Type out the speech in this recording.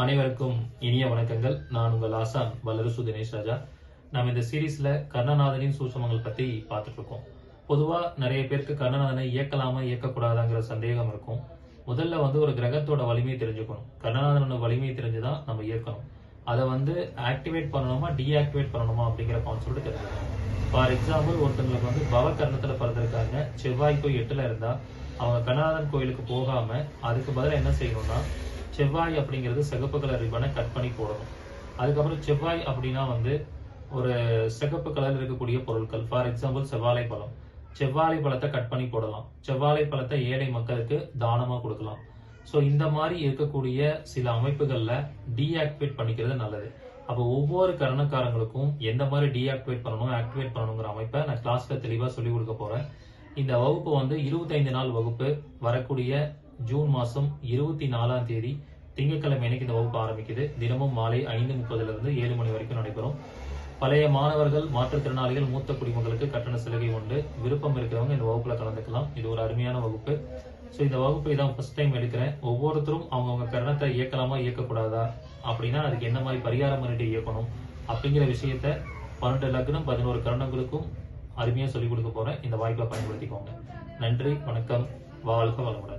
அனைவருக்கும் இனிய வணக்கங்கள். நான் உங்கள் ஆசான் வல்லரசு தினேஷ் ராஜா. நம்ம இந்த சீரீஸ்ல கர்ணநாதனின் சூசமங்கள் பத்தி பார்த்துட்டு இருக்கோம் பொதுவா நிறைய பேருக்கு கர்ணநாதனை இயக்கலாமா இயக்கக்கூடாதாங்கிற சந்தேகம் இருக்கும். முதல்ல வந்து ஒரு கிரகத்தோட வலிமையை தெரிஞ்சுக்கணும். கர்ணநாதனோட வலிமையை தெரிஞ்சுதான் நம்ம இயக்கணும். அதை வந்து ஆக்டிவேட் பண்ணணுமா டீஆக்டிவேட் பண்ணணுமா அப்படிங்கிற கான்செப்ட் தெரிஞ்சுக்கணும். ஃபார் எக்ஸாம்பிள் ஒருத்தங்களுக்கு வந்து பவகர்ணத்துல பிறந்திருக்காங்க. செவ்வாய் போய் எட்டுல இருந்தா அவங்க கர்ணநாதன் கோயிலுக்கு போகாம அதுக்கு பதிலாக என்ன செய்யணும்னா செவ்வாய் அப்படிங்கிறது சிகப்பு கலர் ரிப்பனை கட் பண்ணி போடணும். அதுக்கப்புறம் செவ்வாய் அப்படின்னா வந்து ஒரு சிகப்பு கலரில் இருக்கக்கூடிய பொருட்கள். ஃபார் எக்ஸாம்பிள் செவ்வாழை பழம். செவ்வாழை பழத்தை கட் பண்ணி போடலாம். செவ்வாழை பழத்தை ஏழை மக்களுக்கு தானமாக கொடுக்கலாம். ஸோ இந்த மாதிரி இருக்கக்கூடிய சில அமைப்புகளில் டீஆக்டிவேட் பண்ணிக்கிறது நல்லது. அப்போ ஒவ்வொரு கரணக்காரங்களுக்கும் எந்த மாதிரி டீஆக்டிவேட் பண்ணணும் ஆக்டிவேட் பண்ணணுங்கிற அமைப்பை நான் கிளாஸில் தெளிவாக சொல்லிக் கொடுக்க போகிறேன் இந்த வகுப்பு வந்து இருபத்தைந்து நாள் வகுப்பு வரக்கூடிய ஜூன் மாசம் இருபத்தி நாலாம் தேதி திங்கட்கிழமை அன்னைக்கு இந்த வகுப்பு ஆரம்பிக்குது. தினமும் மாலை ஐந்து முப்பதுல இருந்து ஏழு மணி வரைக்கும் நடைபெறும். பழைய மாணவர்கள் மாற்றுத்திறனாளிகள் மூத்த குடிமக்களுக்கு கட்டண சலுகை உண்டு. விருப்பம் இருக்கிறவங்க இந்த வகுப்புல கலந்துக்கலாம். இது ஒரு அருமையான வகுப்பு. ஸோ இந்த வகுப்பை தான் ஃபர்ஸ்ட் டைம் எடுக்கிறேன். ஒவ்வொருத்தரும் அவங்கவுங்க கரணத்தை இயக்கலாமா இயக்கக்கூடாதா? அப்படின்னா அதுக்கு என்ன மாதிரி பரிகாரம் பண்ணிட்டு இயக்கணும்? அப்படிங்கிற விஷயத்த பன்னெண்டு லக்னம் பதினோரு கரணங்களுக்கும் அருமையாக சொல்லிக் கொடுக்க போறேன். இந்த வாய்ப்பை பயன்படுத்திக்கோங்க. நன்றி வணக்கம். வாழ்க வளமுடன்.